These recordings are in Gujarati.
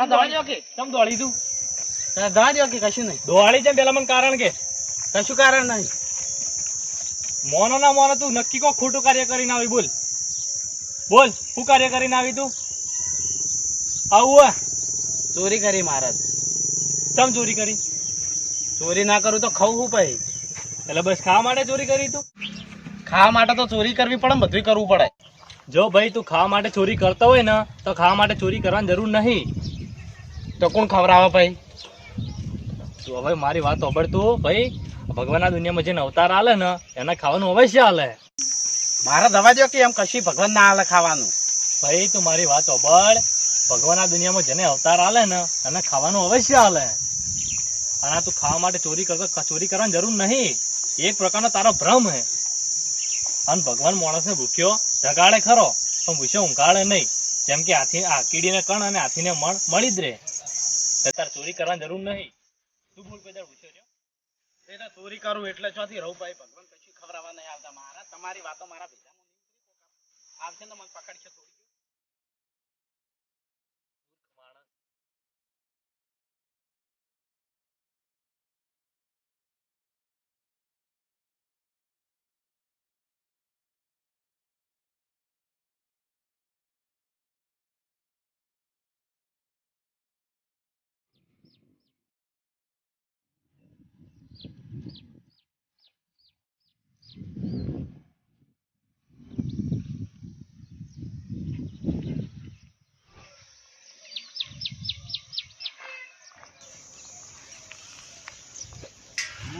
આ દવા કે તમ દોડી તું? આ કે કશું નહીં. દોડી છે પેલા મને કારણ કે? કશું કારણ નહીં. મોનો ના મોનો તું નક્કી કો ખોટું કાર્ય કરીને આવી બોલ. બોલ શું કાર્ય કરીને આવી તું? આવું ચોરી કરી મહારાજ ચમ ચોરી કરી? ચોરી ના કરું તો ખાવું હું પછી? એટલે બસ ખાવા માટે ચોરી કરી તું? ખાવા માટે તો ચોરી કરવી પડે બધું કરવું પડે. જો ભાઈ તું ખાવા માટે ચોરી કરતો હોય ને તો ખાવા માટે ચોરી કરવાની જરૂર નહીં. તો કોણ ખવડાવે ભાઈ? તું હવે મારી વાત સાંભળતું ભાઈ ભગવાનના દુનિયામાં જેને અવતાર આલે ને એને ખાવાનું અવશ્ય આલે. મારે દવા દો કે એમ કશી ભગવાન ના આલે ખાવાનું? ભાઈ તું મારી વાત સાંભળ ભગવાનના દુનિયામાં જેને અવતાર આલે ને એને ખાવાનું અવશ્ય આલે. અને તું ખાવા માટે ચોરી કરતો ચોરી કરવાની જરૂર નહીં. એક પ્રકારનો તારો ભ્રમ હે. અને ભગવાન માણસને ભૂખ્યો જગાડે ખરો પણ ભૂખ્યો ઊંઘાડે નહીં. જેમ કે હાથી આ કીડીને કણ અને હાથીને મણ મળી જ રહે. તારે ચોરી કરવાની જરૂર નહીં. તું ભૂલ કોઈ પૂછ્યો છો એ તો ચોરી કરું એટલે ચોથી રહું ભાઈ, ભગવાન કશું ખવડાવવા નહીં આવતા. મારા, તમારી વાતો મારા નહીં આવશે ને મને પકડશે થોડી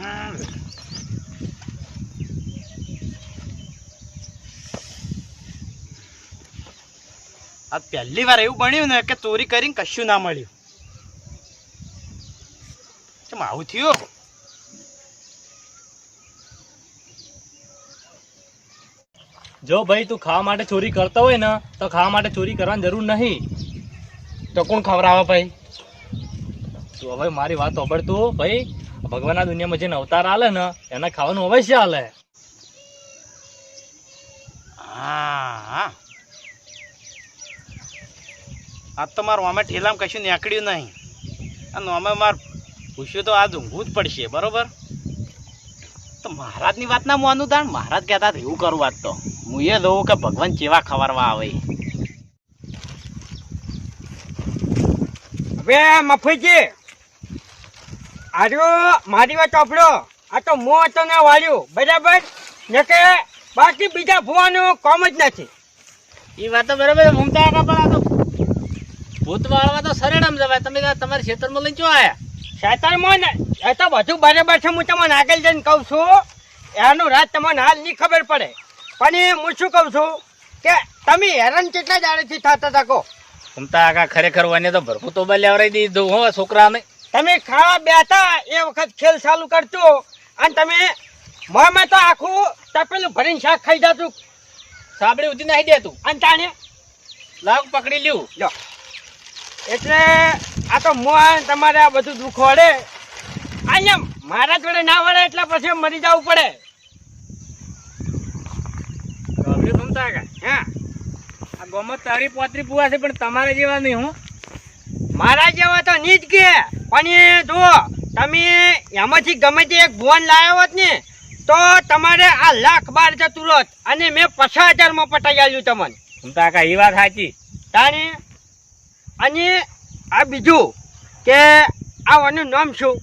આ પહેલી વાર એવું બન્યું ને કે ચોરી કરીને કશું ના મળ્યું. કેમ આવું થયું? જો ભાઈ તું ખાવા માટે ચોરી કરતો હોય ને, તો ખાવા માટે ચોરી કરવાની જરૂર નહીં. તો કોણ ખવડાવે ભાઈ? તું હવે મારી વાત સાંભળતું ભાઈ. ભગવાનના દુનિયામાં જેને અવતાર આલે ને એને ખાવાનું અવશ્ય આલે. હા આ તો મારું અમે ઠેલામાં કશું નીકળ્યું નહીં. અને અમે માર પૂછ્યું તો આ ઊંઘવું જ પડશે બરોબર? તો મહારાજની વાત ના માનું તાણ મહારાજ કહેતા એવું કરું વાત તો. હું એ જોઉં કે ભગવાન કેવા ખવારવા આવે. હવે મફુજી આજો મારી વાત ચોપડો આ તો મો હતો ને વાળ્યું બરાબર? ને કે બાકી બીજા ભૂવાનું કોમ જ નથી. એ વાત તો બરાબર મમતા કાકા પણ આ તો ભૂત વાળવા તો સરેડમ જવાય. તમે તમારા ખેતરમાં લઈને જો આયા? શેતાનમાં ને એ તો બધું બરાબર છે હું તમને આગળ જઈને કહું છું. એનું રાત તમને હાલ નહીં ખબર પડે. પણ હું શું કહું છું કે તમે હેરાન કેટલા દાડેથી થતા હતા કહો? મમતા કાકા ખરેખર વાને તો ભરપૂર તો લેવડાવી દીધું હો છોકરાને. તમે ખાવા બેઠા એ વખત ખેલ ચાલુ કરતો અને તમે મોંમાં તો આખું તપેલું ભરીને શાક ખાઈ જતું સાબડી ઉધી નાખી દે તું. અને તાણે લાગ પકડી લ્યું. લો એટલે આ તો મોં તમારે આ બધું દુઃખ વળે. અહીંયા મારા જોડે ના વળે એટલે પછી મરી જવું પડે. હા. આ ગોમત તારી પોતરી પુવા છે પણ તમારા જેવા નહીં હું. મારા જેવા તો નહીં જ કે. પણ એ જુઓ તમે એમાંથી ગમે તે એક ભુવન લાવ્યો હોત ને તો તમારે આ લાખ બાર જતું રહોત અને મેં પચાસ હજારમાં પટાઈ આવ્યું તમને મમતા કાકા એ વાત સાચી. તાણે? અને આ બીજું કે આ વાનું નામ શું?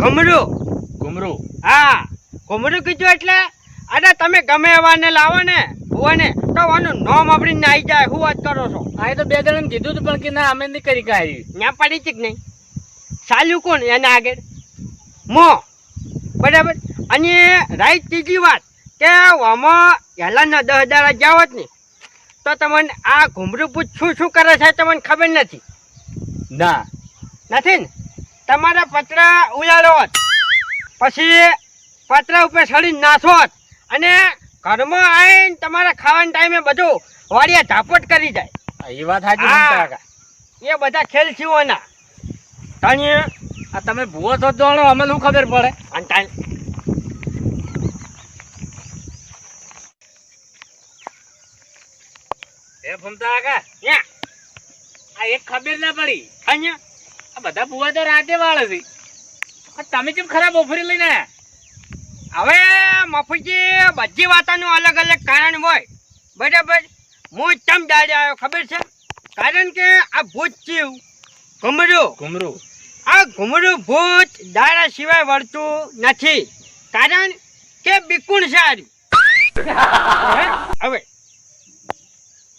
ઘમરું. ઘુમરું. હા ઘુમરું કીધું એટલે? અરે તમે ગમે એવાને લાવો ને ભુવાને તો આનું નામ આપણી આવી જાય હું વાત કરો છો? આ તો બે જણાને કીધું હતું પણ કે ના અમે નહીં કરી કાઢ્યું ત્યાં પડી છે કે નહીં? ચાલ્યું કોણ? એના આગળ. મો. બરાબર? અને રાઈટ ત્રીજી વાત કે આમાં પહેલાંના દસ હજાર જાવ જ ને તો તમને આ ઘૂમરૂપૂત પૂછ શું શું કરે છે તમને ખબર નથી? ના. નથી ને? તમારા પતરા ઉલાડો હોત. પછી પતરા ઉપર સડી નાખો હોત. અને ઘરમાં આવીને તમારા ખાવાના ટાઈમે બધું વાડિયા ઝાપટ કરી જાય. એ વાત સાચી. એ બધા ખેલ છીઓના તને આ તમે ભૂવો તો જાણો અમે શું ખબર પડે? અને એ આ એક ખબર ના પડી. અહીંયા આ બધા બુવા તો રાતે વાળે છે. તમે કેમ ખરાબ ઓફરી લઈને હવે મફુજી બધી વાતોનું અલગ અલગ કારણ હોય. બરાબર? હું દાડે આવ્યો ખબર છે? કારણ કે આ ભૂત ચીવ ઘુમરું. ઘુમરું. આ ઘૂમરું ભૂત દાડા સિવાય વળતું નથી. કારણ કે બિકુણ સારી હવે,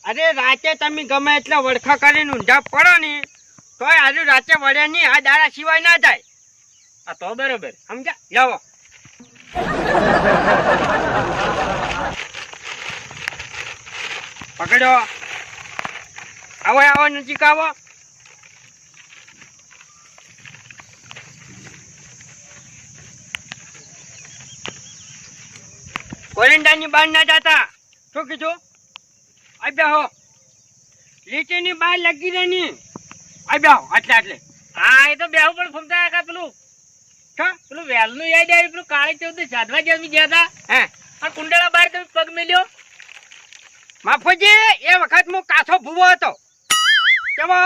અરે રાતે તમે ગમે એટલા વળખા કરીને ઊંધા પડો ને, તોય આજુ રાતે વળ્યા નહીં, આ દાડા સિવાય ના થાય આ તો બરોબર, સમજ્યા? જાઓ પકડો. આવો આવો, નજીક આવો. કોરિંડાની બહાર ના જતા. શું કીધું? આવ્યા બેહો લીટીની બહાર લગી રહે. ની આવ્યા હો આટલે આટલે. હા એ તો બેહું પણ ફમતા કાકા પેલું હા પેલું વેલનું યાદ આવ્યું પેલું કાળી ચૌદ સાધવા જેમ ગયા હતા. હે. આ કુંડાળા બહાર તમે પગ મેલ્યો. માફોજી એ વખત હું કાસો ભૂવો હતો. કેવો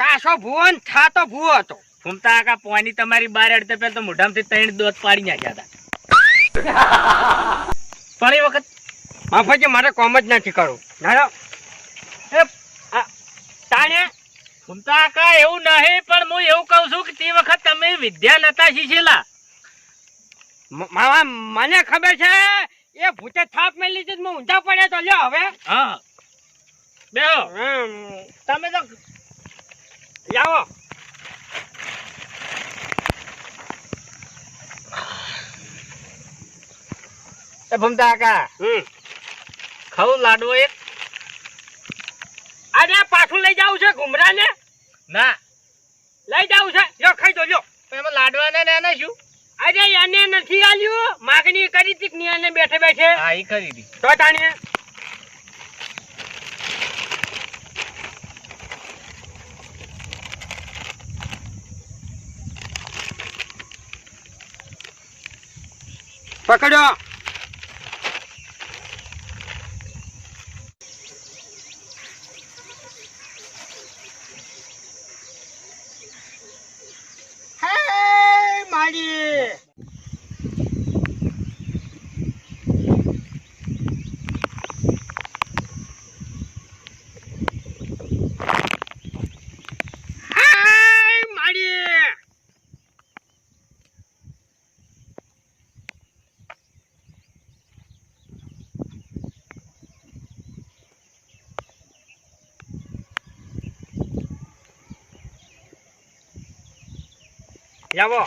કાસો ભૂવો ને થાતો ભૂવો હતો. ફૂમતા કાકા પોની તમારી બાર અડતે પેલા તો મોઢામાંથી ત્રણ દોત પાડી નાખ્યા હતા. પણ એ વખત માફુજી મારે કોમ જ નથી કરવું. એ તાણે કાકા એવું નહીં પણ હું એવું કહું છું કે તે વખત તમે વિદ્યા નતા શીખેલા. મ- મને ખબર છે એ ભૂતે થાપ મેલી લીધી તો હું ઊંધા પડ્યા તો લ્યો હવે. હા. બે તમે તો લાવો એ ફૂમતા કાકા. હમ. ખાવું લાડવો એક. અરે પાછું લઈ જાવ છે ઘુમરાને? ના. લઈ જાવું છે? જો ખાઈ દો એમાં લાડવાના ને એના શું? અરે એને નથી આલ્યું. માગણી કરી હતી એને બેઠે બેઠે? હા એ કરી હતી. તો તાણીએ પકડો હે મારી હાય મારી લાવો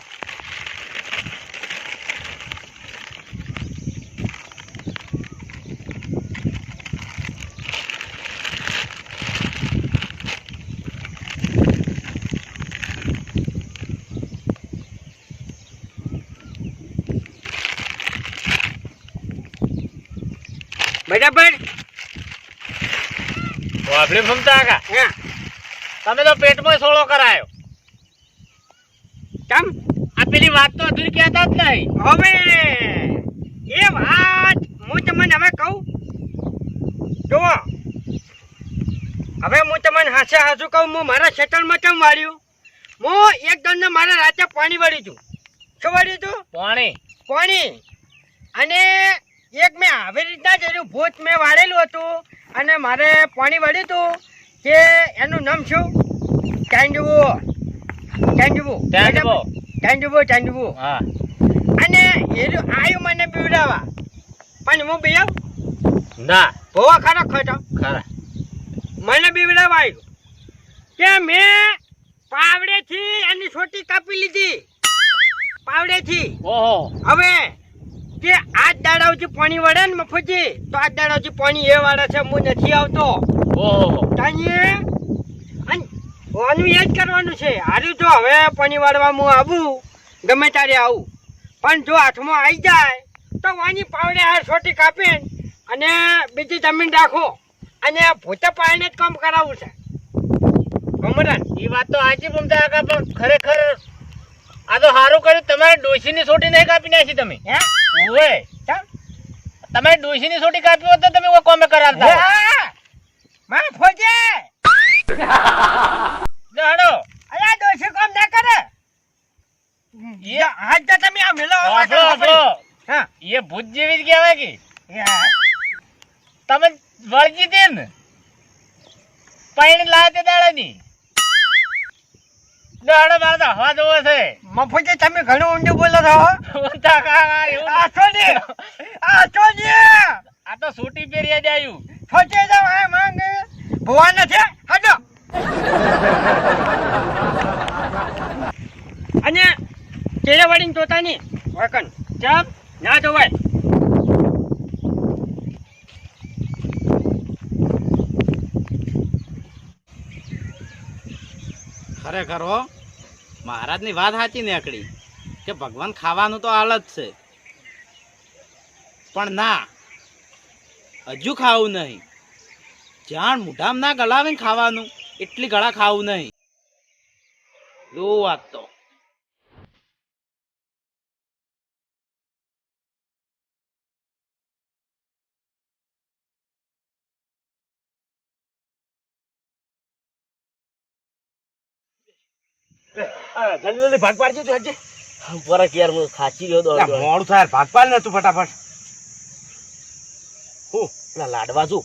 બરાબર વાપરી ફૂમતા હા તમે તો પેટમાં સોળો કરાયો કેમ? આ પેલી વાત તો અધૂરી કહેતા જ નહીં. હવે એ વાત હું તમને હવે કહું. જુઓ. હવે હું તમને હાસે હાસું કહું હું મારા ખેતરમાં કેમ વાળ્યું? હું એક દંડ મારા રાતે પાણી વાળ્યું છું. શું વાળ્યું તું? પાણી. પાણી. અને એક મેં આવી રીતના જ એનું ભૂત મેં વાળેલું હતું. અને મારે પાણી વાળ્યું હતું કે એનું નામ શું? ચાંદવો ચાંદવો. ચાંદવો ચાંદવો હા. અને એનું આયુ મને પીવડાવા. પણ હું બીવ ના. ભોવા ખરા ખોટો ખરા. મને પીવડાવા આવ્યું કે મેં પાવડેથી એની છોટી કાપી લીધી. પાવડેથી. ઓહો. હવે કે આજ દાડાવથી પાણી વળે ને મફુજી તો આજ દાડાવથી પાણી એ વાળા છે હું નથી આવતો. ઓહો. તાઈએ ઓનું એ જ કરવાનું છે. હારું જો હવે પાણી વાળવા હું આવું ગમે ત્યારે આવું. પણ જો હાથમાં આવી જાય તો વાની પાવડે આ છોટી કાપીને અને બીજી જમીન રાખો. અને ભૂતે પાણીને જ કામ કરાવવું છે. ગમરાન એ વાત તો આજે ફૂમતા કાકા પણ ખરેખર આ તો સારું કર્યું. તમારે ડોશીની સોટી નહીં કાપી નાખી તમે. હે? ઓવે. તમે તમારે ડોશીની સોટી કાપી હોત તો તમે કોઈ કોમે કરાવતા માં ફોજે. દોડો અલા દોશી કામ ના કરે? એ આજ તો તમે આ મેલો હા એ ભૂત જેવી જ કહેવાય કે. તમે વળગી દે ને. પૈણી લાવે તે દાડાની. દાડો મારે તો હવા જોવો છે. મફુજી તમે ઘણું ઊંડું બોલો છો હો. ઊંધા કાકા એવું આ તો સૂટી પહેરી જ આવ્યું છોટી જાવ આ માંગ. ભુવા નથી હટો અને કેળે વાળીને તોતાની વકન ચમ ના જોવાય ખરેખર હો, મહારાજની વાત સાચી નીકળી કે ભગવાન ખાવાનું તો હાલત છે. પણ ના, હજુ ખાવું નહીં. જાણ મોઢામાં ના ગળાવે ખાવાનું. એટલી ગળા ખાવું નહીં. લો વાત તો. જલ્દી જલ્દી ભાગ પાડજો તું હજી. પરક યાર હું ખાચી રહ્યો દોડ દોડ. મોડું થાય ભાગ પાડ ને તું ફટાફટ. હું પેલા લાડવા છું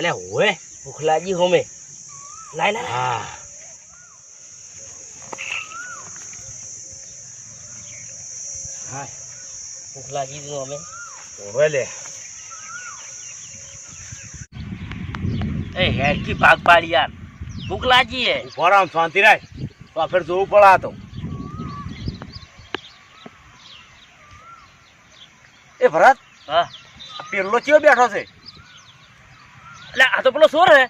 અલ્યા હોય ભૂખ લાગી હોમે લાય ના હા ભૂખ લાગી દીધું અમે હોવે લે એ હેડકી ભાગ પાડી યાર ભૂખ લાગી હે ફોરામ શાંતિ રાખ તો ફેર જોવું પડા તો એ ભરત હા પેલો ચિયો બેઠો છે એટલે આ તો પેલો સોર હે.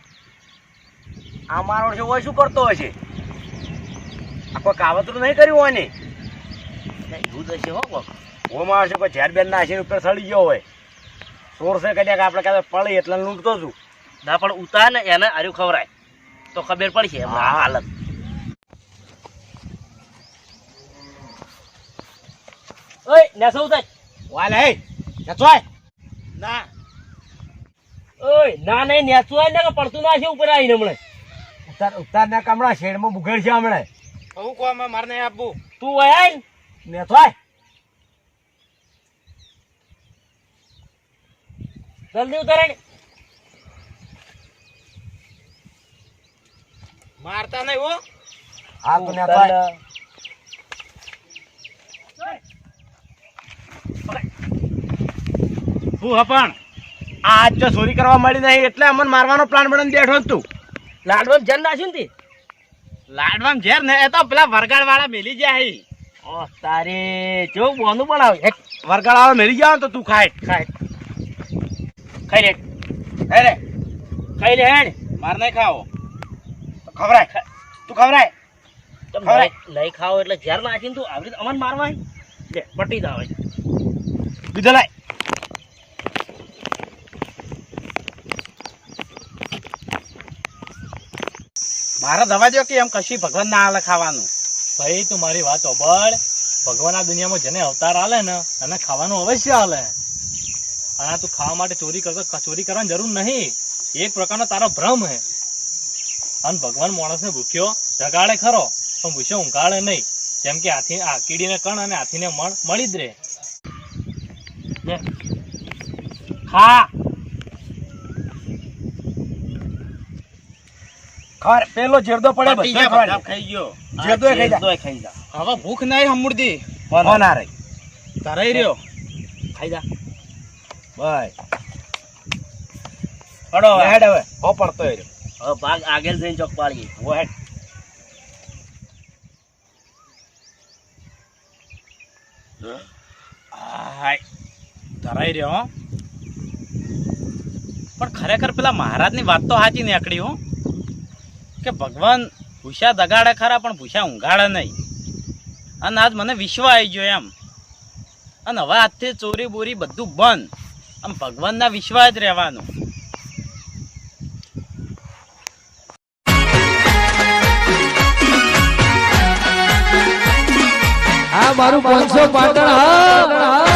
આ મારો છે હોય શું કરતો હોય છે? આ કોઈ કાવતરું નહીં કર્યું હોય ને? એવું તો છે હો. ઓ મારો છે કોઈ ઝેર બેન નાખીને ઉપર સડી ગયો હોય. સોર છે કદાચ આપણે કાંઈ પડી એટલે લૂંટતો છું. ના પણ ઉતાર ને એને આર્યું ખવરાય તો ખબર પડશે આ હા. હાલત. ઓય નેસો ઉતાર. વાલે હે જતવાય ના. ઓય ના નહીં નેસો આય ને પડતું ના છે ઉપર આવીને હમણાં. ઉતાર ઉતારના કામડા શેડમાં બુઘેડ છે હમણાં. હું કહો મારે નહીં આપવું તું વય ને. ને જલ્દી ઉતારે મારતા નહીં હો. હા તો ને થોય હું હપણ? આજ તો ચોરી કરવા મળી નહીં એટલે અમને મારવાનો પ્લાન બનાવીને બેઠો તું. લાડવાનું જન નાખ્યું ને લાડવામ લાડવામાં ઝેર ને એ તો પેલા વરગાડ વાળા મેલી જાય ઓ તારે જો બોનું પણ આવે વરગાડ વાળા મેળી જાવ તો તું ખાય. ખાય. ખાઈ લે. હે રે ખાઈ લે હેડ. મારે નહીં ખાવો. તો ખવરાય. તું ખવરાય. તમ ખવડાય. નહીં નહીં એટલે ઝેર નાખીને તું આવડી અમન મારવાય? લે પટી દાવે બીજો લાય. મારે દવા દો કે એમ કશી ભગવાન ના હાલે ખાવાનું? ભાઈ, તું મારી વાત ઓબળ ભગવાન આ દુનિયામાં જેને અવતાર આલે ને, એને ખાવાનું અવશ્ય આલે. અને તું ખાવા માટે ચોરી કરતો ચોરી કરવાની જરૂર નહીં. એક પ્રકારનો તારો ભ્રમ હે. અને ભગવાન માણસને ભૂખ્યો જગાડે ખરો, પણ ભૂખ્યો ઊંઘાડે નહીં. જેમ કે હાથી આ કીડીને કણ અને હાથીને મણ મળી જ રહે. લે. ખર પેલો જેરદો પડે બધો ગયા, ખાઈ ગયો. જેરદો એ ખાઈ જા. ખાઈ જા. હવે ભૂખ નહીં હમુરદી. કોણ આ રહી? તારે રહ્યો. ખાઈ જા. ભાઈ પડો હવે. હેડ હવે. હો પડતો રહ્યો. હવે ભાગ આગળ જઈને ચોક પાડી હો હેડ. હાય. ધરાઈ રહ્યો હો. પણ ખરેખર પેલા મહારાજની વાત તો સાચી નીકળી હો. કે ભગવાન ભૂસા દગાડે ખરા, પણ ભૂસા ઊંઘાડે નહીં. અને આજ મને વિશ્વ આવી ગયો એમ. અને હવે આજથી ચોરી બોરી બધું બંધ. આમ ભગવાનના વિશ્વાસ જ રહેવાનું. મારું પાંચસો પાટણ હા.